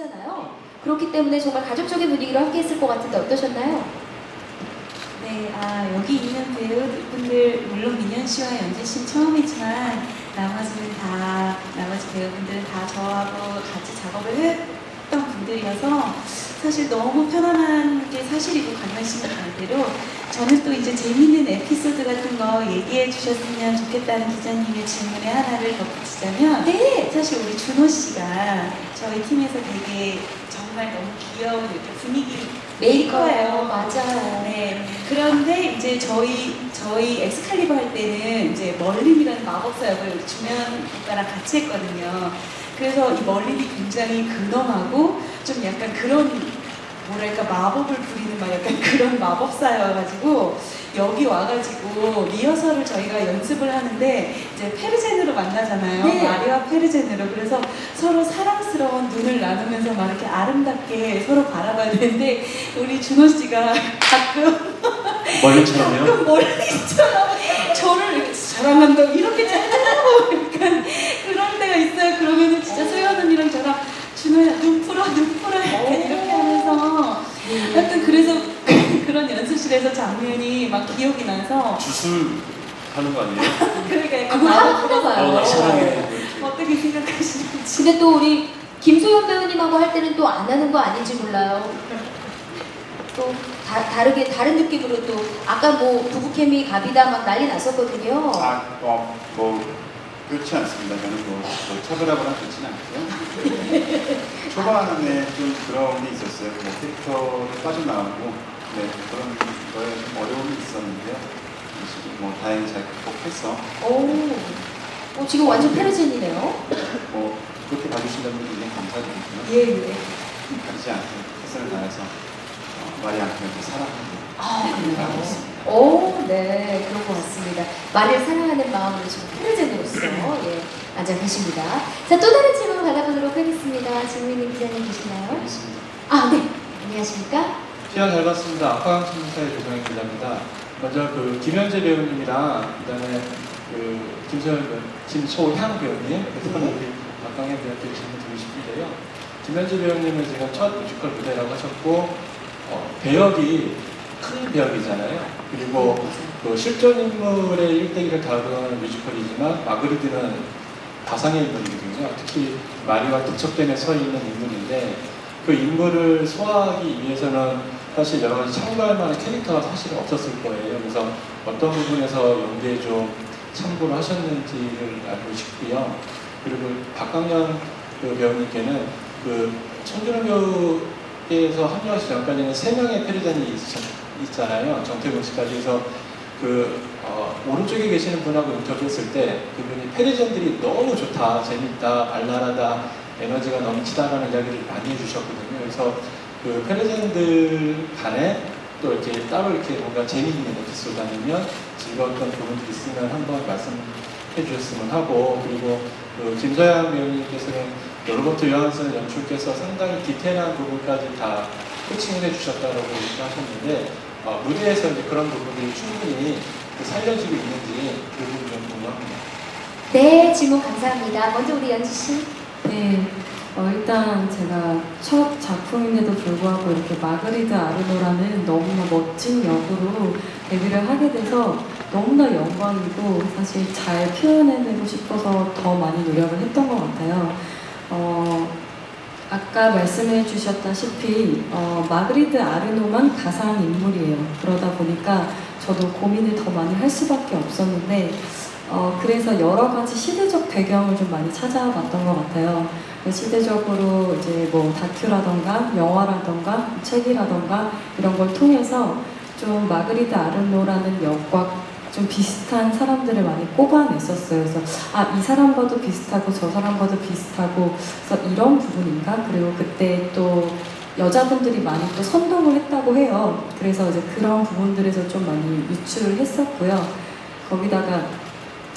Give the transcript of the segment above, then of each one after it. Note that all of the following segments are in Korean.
없잖아요. 그렇기 때문에 정말 가족적인 분위기로 함께 했을 것 같은데 어떠셨나요? 네, 아, 여기 있는 배우분들, 물론 민현 씨와 연재 씨는 처음이지만, 나머지는 다, 나머지 배우분들은 다 저하고 같이 작업을 했던 분들이어서, 사실 너무 편안한 게 사실이고, 강현 씨가 말대로, 저는 또 이제 재밌는 에피소드 같은 거 얘기해 주셨으면 좋겠다는 기자님의 질문에 하나를 덧붙이자면, 네. 사실 우리 준호 씨가 저희 팀에서 되게 정말 너무 귀여운 이렇게 분위기 메이커예요. 맞아요. 네. 그런데 이제 저희 저희 엑스칼리버 할 때는 이제 멀림이라는 마법사 역을 주면 오빠랑 같이 했거든요. 그래서 이 멀림이 굉장히 근엄하고 좀 약간 그런 뭐랄까 마법을 부리는 막 약간 그런 마법사여가지고 여기 와가지고 리허설을 저희가 연습을 하는데 이제 페르젠으로 만나잖아요. 네. 마리와 페르젠으로 그래서 서로 사랑스러운 눈을 나누면서 막 이렇게 아름답게 서로 바라봐야 되는데 우리 준호 씨가 가끔 멀리처럼요? 가끔 멀리처럼 저를 이렇게 사랑한다 이렇게 쳐다보고 약간 데가 있어요. 그러면은 진짜 소연 언니랑 저랑 준호야 눈 풀어 눈 풀어 약간 이렇게 하면서 하여튼 그래서 그런 연습실에서 장면이 막 기억이 나서 주술 하는 거 아니에요? 그러니까 약간 그거 하나 마법- 어, 나 풀어봐요. 사랑해. 이렇게. 어떻게 생각하시는지 근데 또 우리 김소연 배우님하고 할 때는 또 안 하는 거 아닌지 몰라요. 또 다, 다르게 다른 느낌으로 또 아까 뭐 부부 케미 갑이다 막 난리 났었거든요. 아, 어, 뭐 그렇지 않습니다. 저는 뭐, 뭐 차별하거나 그렇지는 않고요. 초반에 좀 그런 게 있었어요. 뭐 캐릭터로 빠져나오고 네, 그런 거에 좀 어려움이 있었는데요. 지금 뭐 다행히 잘 극복해서 오, 어, 지금 완전 페르젠이네요. 뭐 그렇게 봐주신다는 분 굉장히 감사드리고요. 예, 예. 가리지 않고 최선을 다해서 어, 말이 않고 사랑하고 아, 그래요? 있습니다. 오, 네, 그런 것 같습니다. 말을 사랑하는 마음으로 지금 페르젠으로서 예, 앉아 계십니다. 자, 또 다른 질문 받아보도록 하겠습니다. 질문님 기자님 계시나요? 아, 네. 안녕하십니까? 시간 잘 봤습니다. 아빠강 신문사의 조성현 기자입니다. 먼저 그 김현재 배우님이랑 그다음에 그 김소연 배우, 김소향 배우님 그래서 우리 배우한테 질문 드리고 싶은데요. 김현재 배우님은 지금 첫 뮤지컬 무대라고 하셨고 어, 배역이 큰 배역이잖아요. 그리고 그 실존 인물의 일대기를 다루는 뮤지컬이지만 마그리드는 가상의 인물이거든요. 특히 마리와 접촉점에 서 있는 인물인데 그 인물을 소화하기 위해서는 사실 여러 가지 참고할 만한 캐릭터가 사실 없었을 거예요. 그래서 어떤 부분에서 연기에 좀 참고를 하셨는지를 알고 싶고요. 그리고 박강현 그 배우님께는 그 천준호 배우께서 합류하시기 전까지는 세 명의 페르잔이 있 잖아요. 정태근 씨까지 해서 그 어, 오른쪽에 계시는 분하고 인터뷰했을 때 그분이 페르잔들이 너무 좋다, 재밌다, 발랄하다, 에너지가 넘치다라는 이야기를 많이 해주셨거든요. 그래서 그 페르젠들 간에 또 이렇게 따로 이렇게 뭔가 재미있는 에피소드 아니면 즐거웠던 부분들이 있으면 한번 말씀해 주셨으면 하고 그리고 그 김서양 배우님께서는 로버트 요한슨 연출께서 상당히 디테일한 부분까지 다 코칭을 해주셨다라고 얘기하셨는데 어, 무대에서 이제 그런 부분들이 충분히 그 살려지고 있는지 그 부분 좀 궁금합니다. 네, 질문 감사합니다. 먼저 우리 연지 씨. 네, 어, 일단 제가 첫 작품인데도 불구하고 이렇게 마그리드 아르노라는 너무나 멋진 역으로 데뷔를 하게 돼서 너무나 영광이고 사실 잘 표현해내고 싶어서 더 많이 노력을 했던 것 같아요. 어, 아까 말씀해 주셨다시피 어, 마그리드 아르노만 가상 인물이에요. 그러다 보니까 저도 고민을 더 많이 할 수밖에 없었는데 어, 그래서 여러 가지 시대적 배경을 좀 많이 찾아봤던 것 같아요. 시대적으로 이제 뭐 다큐라던가 영화라던가 책이라던가 이런 걸 통해서 좀 마그리드 아르노라는 역과 좀 비슷한 사람들을 많이 꼽아냈었어요. 그래서 아, 이 사람과도 비슷하고 저 사람과도 비슷하고 그래서 이런 부분인가? 그리고 그때 또 여자분들이 많이 또 선동을 했다고 해요. 그래서 이제 그런 부분들에서 좀 많이 유출을 했었고요. 거기다가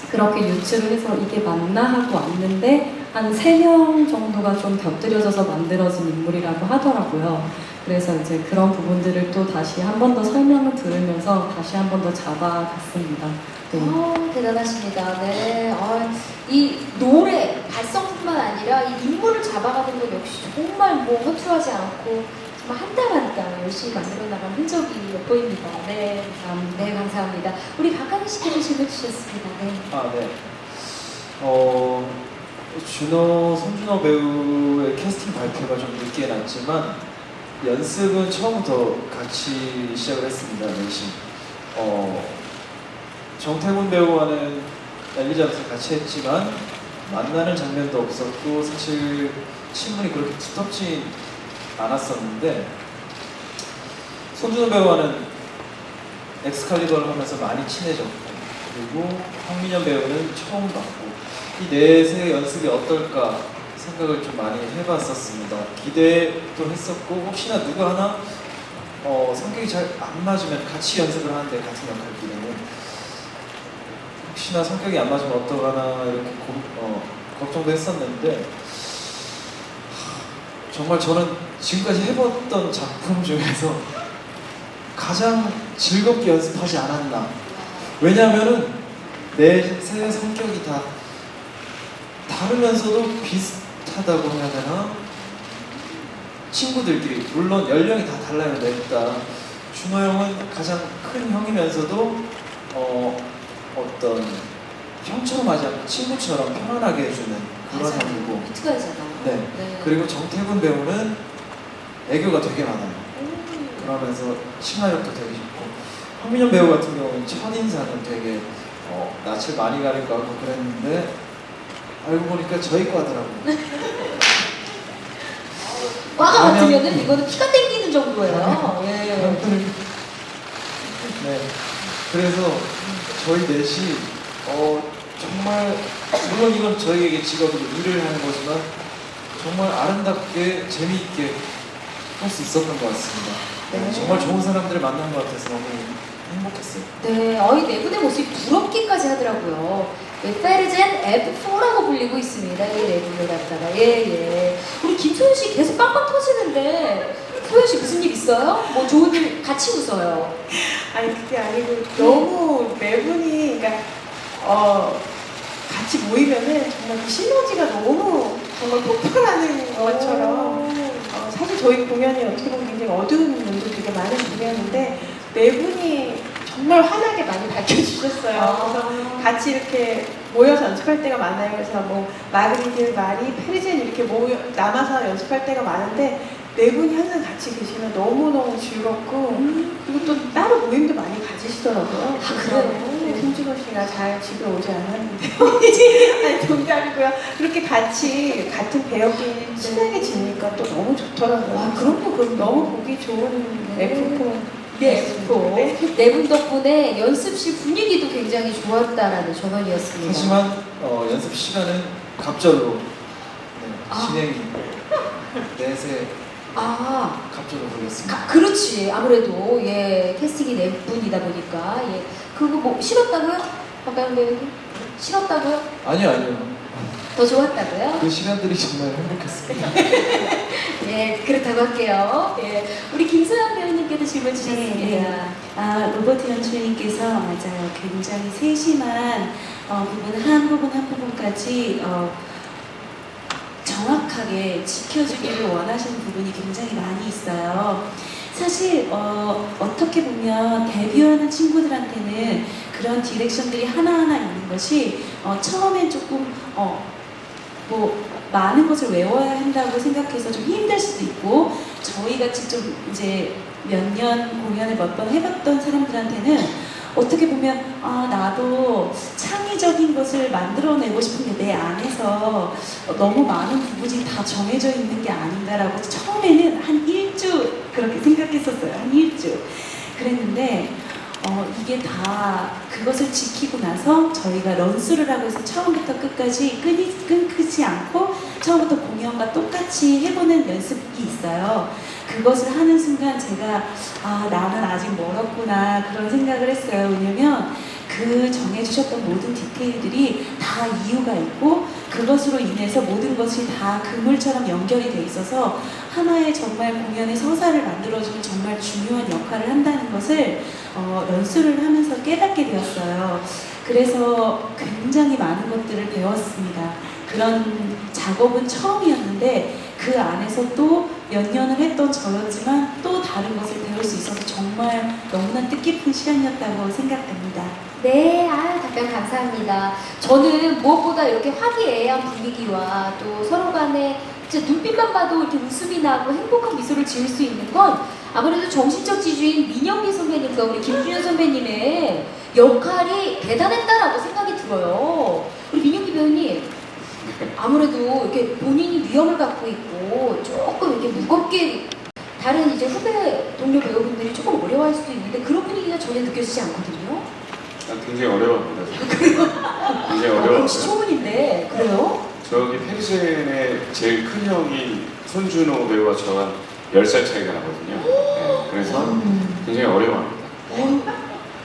그렇게 유출을 해서 이게 맞나 하고 왔는데 한 세 명 정도가 좀 곁들여져서 만들어진 인물이라고 하더라고요. 그래서 이제 그런 부분들을 또 다시 한 번 더 설명을 들으면서 다시 한 번 더 잡아갔습니다. 네. 아, 대단하십니다. 네. 아, 이 노래, 발성뿐만 아니라 이 인물을 잡아가는 것 역시 정말 뭐 허투루하지 않고 정말 한달한달 열심히 만들어 나간 흔적이 엿보입니다. 네. 감사합니다. 네, 감사합니다. 우리 박하늘 씨께서 질문 주셨습니다. 네. 아, 네. 어, 준호, 손준호 배우의 캐스팅 발표가 좀 늦게 났지만 연습은 처음부터 같이 시작을 했습니다, 넷이. 어, 정태문 배우와는 엘리자베스 같이 했지만 만나는 장면도 없었고 사실 친분이 그렇게 두텁진 않았었는데 손준호 배우와는 엑스칼리버를 하면서 많이 친해졌고 그리고 황민현 배우는 처음 봤고 이 넷의 연습이 어떨까 생각을 좀 많이 해봤었습니다. 기대도 했었고 혹시나 누구 하나 어, 성격이 잘 안 맞으면 같이 연습을 하는데 같은 역할끼리는 혹시나 성격이 안 맞으면 어떡하나 이렇게 고, 어, 걱정도 했었는데 하, 정말 저는 지금까지 해봤던 작품 중에서 가장 즐겁게 연습하지 않았나 왜냐하면은 넷의 성격이 다 다르면서도 비슷하다고 해야 되나? 친구들끼리 물론 연령이 다 달라요 넷다 준호 형은 가장 큰 형이면서도 어, 어떤 형처럼 하지 않고 친구처럼 편안하게 해주는 그런 맞아요. 형이고 비트가이잖아요. 네. 네. 그리고 정태군 배우는 애교가 되게 많아요 음. 그러면서 친화력도 되게 좋고 황민현 배우 같은 경우는 첫인상은 되게 어, 낯을 많이 가릴 것 같고 그랬는데 알고 보니까 저희 과더라고요 과가 아니요. 같으면은 이거는 피가 땡기는 정도예요. 예. 네. 그래서 저희 넷이 어, 정말 물론 이건 저희에게 직업으로 일을 하는 거지만 정말 아름답게 재미있게 할 수 있었던 것 같습니다. 네, 정말 좋은 사람들을 만난 것 같아서 너무 행복했어요. 네, 어이 네 분의 모습이 부럽기까지 하더라고요. 예, 페르젠 F4라고 불리고 있습니다. 이네 분을 갖다가 예 예. 우리 김소연 씨 계속 빵빵 터지는데 소연 씨 무슨 일 있어요? 뭐 좋은 일 같이 웃어요. 아니 그게 아니고 너무 네 분이 그러니까 어 같이 모이면은 정말 그 시너지가 너무 정말 폭발하는 것처럼 어, 사실 저희 공연이 어떻게 보면 굉장히 어두운 면도 되게 많은 공연인데 네 분이 정말 환하게 많이 밝혀주셨어요. 그래서 같이 이렇게 모여서 연습할 때가 많아요. 그래서 뭐 마그리드, 마리, 페르젠 이렇게 모여 남아서 연습할 때가 많은데 네 분이 항상 같이 계시면 너무너무 즐겁고 그리고 또 따로 모임도 많이 가지시더라고요. 아, 그래요? 네, 손준호 씨가 잘 집에 오지 않았는데요. 아니, 동작이고요. 그렇게 같이 같은 배역끼리 친하게 지내니까 또 너무 좋더라고요. 아, 그럼요, 그럼요. 너무 보기 좋은 네. F4. 네, F4. 네. 네분 덕분에 연습실 분위기도 굉장히 좋았다라는 전언이었습니다. 하지만 어, 연습 시간은 갑절로 네, 아. 진행이 넷에 아, 갑절로 걸렸습니다. 가- 그렇지. 아무래도 예 캐스팅이 네 분이다 보니까 예 그거 뭐 싫었다고요? 박가영 배우님 싫었다고요? 아니요 아니요. 더 좋았다고요? 그 시간들이 정말 행복했습니다. 예 그렇다고 할게요. 예 우리 김소연 배우님께도 질문 주셨습니다. 네, 아, 로버트 연출님께서 맞아요. 굉장히 세심한 어, 부분 한 부분 한 부분까지 어, 정확하게 지켜주기를 원하시는 부분이 굉장히 많이 있어요. 사실 어, 어떻게 보면 데뷔하는 친구들한테는 그런 디렉션들이 하나하나 있는 것이 어, 처음엔 조금 어, 뭐 많은 것을 외워야 한다고 생각해서 좀 힘들 수도 있고 저희 같이 좀 이제 몇 년 공연을 몇 번 해봤던 사람들한테는 어떻게 보면 아 나도 창의적인 것을 만들어내고 싶은 게내 안에서 너무 많은 부분이 다 정해져 있는 게 아닌가라고 처음에는 한 일주 그렇게 생각했었어요. 한 일주. 그랬는데 어, 이게 다 그것을 지키고 나서 저희가 런스를 하고 해서 처음부터 끝까지 끊이, 끊지 않고 처음부터 공연과 똑같이 해보는 연습이 있어요. 그것을 하는 순간 제가 아 나는 아직 멀었구나 그런 생각을 했어요. 왜냐면 그 정해주셨던 모든 디테일들이 다 이유가 있고 그것으로 인해서 모든 것이 다 그물처럼 연결이 돼 있어서 하나의 정말 공연의 서사를 만들어주는 정말 중요한 역할을 한다는 것을 어, 연수를 하면서 깨닫게 되었어요. 그래서 굉장히 많은 것들을 배웠습니다. 그런 작업은 처음이었는데 그 안에서 또 몇 년을 했던 저였지만 또 다른 것을 배울 수 있어서 정말 너무나 뜻깊은 시간이었다고 생각됩니다. 네, 아 답변 감사합니다. 저는 무엇보다 이렇게 화기애애한 분위기와 또 서로 간에 진짜 눈빛만 봐도 이렇게 웃음이 나고 행복한 미소를 지을 수 있는 건 아무래도 정신적 지주인 민영미 선배님과 우리 김준현 선배님의 역할이 대단했다라고 생각이 들어요. 우리 민영미 배우님 아무래도 이렇게 본인이 위험을 갖고 있고 조금 이렇게 무겁게 다른 이제 후배 동료 배우분들이 조금 어려워할 수도 있는데 그런 분위기가 전혀 느껴지지 않거든요. 아, 굉장히 어려워합니다. 굉장히 아, 어려워요. 역시 초문인데 그래요? 저기 페르젠의 제일 큰 형인 손준호 배우와 저랑 10살 차이가 나거든요. 네, 그래서 굉장히 어려워합니다. 어,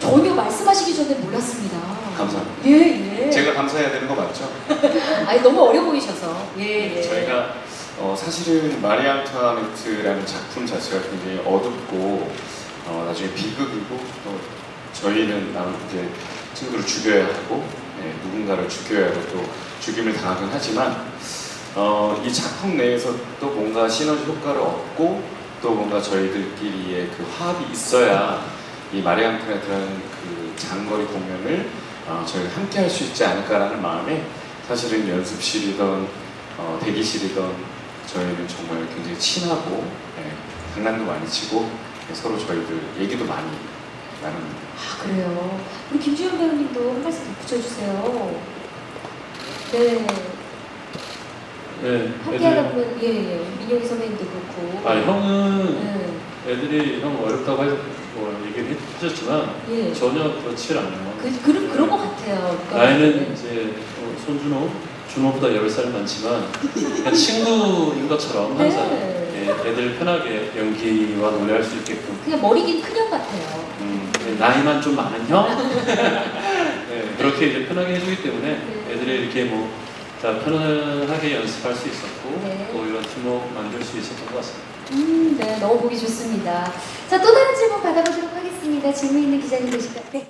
전혀 말씀하시기 전에 몰랐습니다. 감사합니다. 예, 예. 제가 감사해야 되는 거 맞죠? 아니 너무 어려 보이셔서. 예, 예. 저희가 어, 사실은 마리 앙투아네트라는 작품 자체가 굉장히 어둡고 어, 나중에 비극이고 또 저희는 남 이제 친구를 죽여야 하고 네, 누군가를 죽여야 하고 또 죽임을 당하긴 하지만 어, 이 작품 내에서 또 뭔가 시너지 효과를 얻고 또 뭔가 저희들끼리의 그 화합이 있어야 이 마리 앙투아네트라는 그 장거리 공연을 어, 저희가 함께 할 수 있지 않을까라는 마음에 사실은 연습실이던 어, 대기실이던 저희는 정말 굉장히 친하고 예, 장난도 많이 치고 예, 서로 저희들 얘기도 많이 아 그래요. 우리 김주현 배우님도 한 말씀 붙여주세요. 네. 네, 함께 애들, 하다 보면 예, 예. 민영희 선배님도 그렇고. 아 형은 네. 애들이 형 어렵다고 해, 뭐 얘기를 해주셨지만 예. 전혀 그렇지 않아요. 그, 그런, 그런 것 같아요. 그러니까 나이는 이제 어, 손준호, 준호보다 10살 많지만 그냥 친구인 것처럼 항상 네. 예, 애들 편하게 연기와 노래할 수 있게끔 그냥 머리 긴 큰형 같아요. 음, 예, 나이만 좀 많은 형? 예, 그렇게 이제 편하게 해주기 때문에 네. 애들이 이렇게 뭐 다 편하게 연습할 수 있었고 네. 또 이런 팀워크 만들 수 있었던 것 같습니다. 음, 네, 너무 보기 좋습니다. 자, 또 다른 질문 받아보도록 하겠습니다. 질문 있는 기자님 계실까요? 네.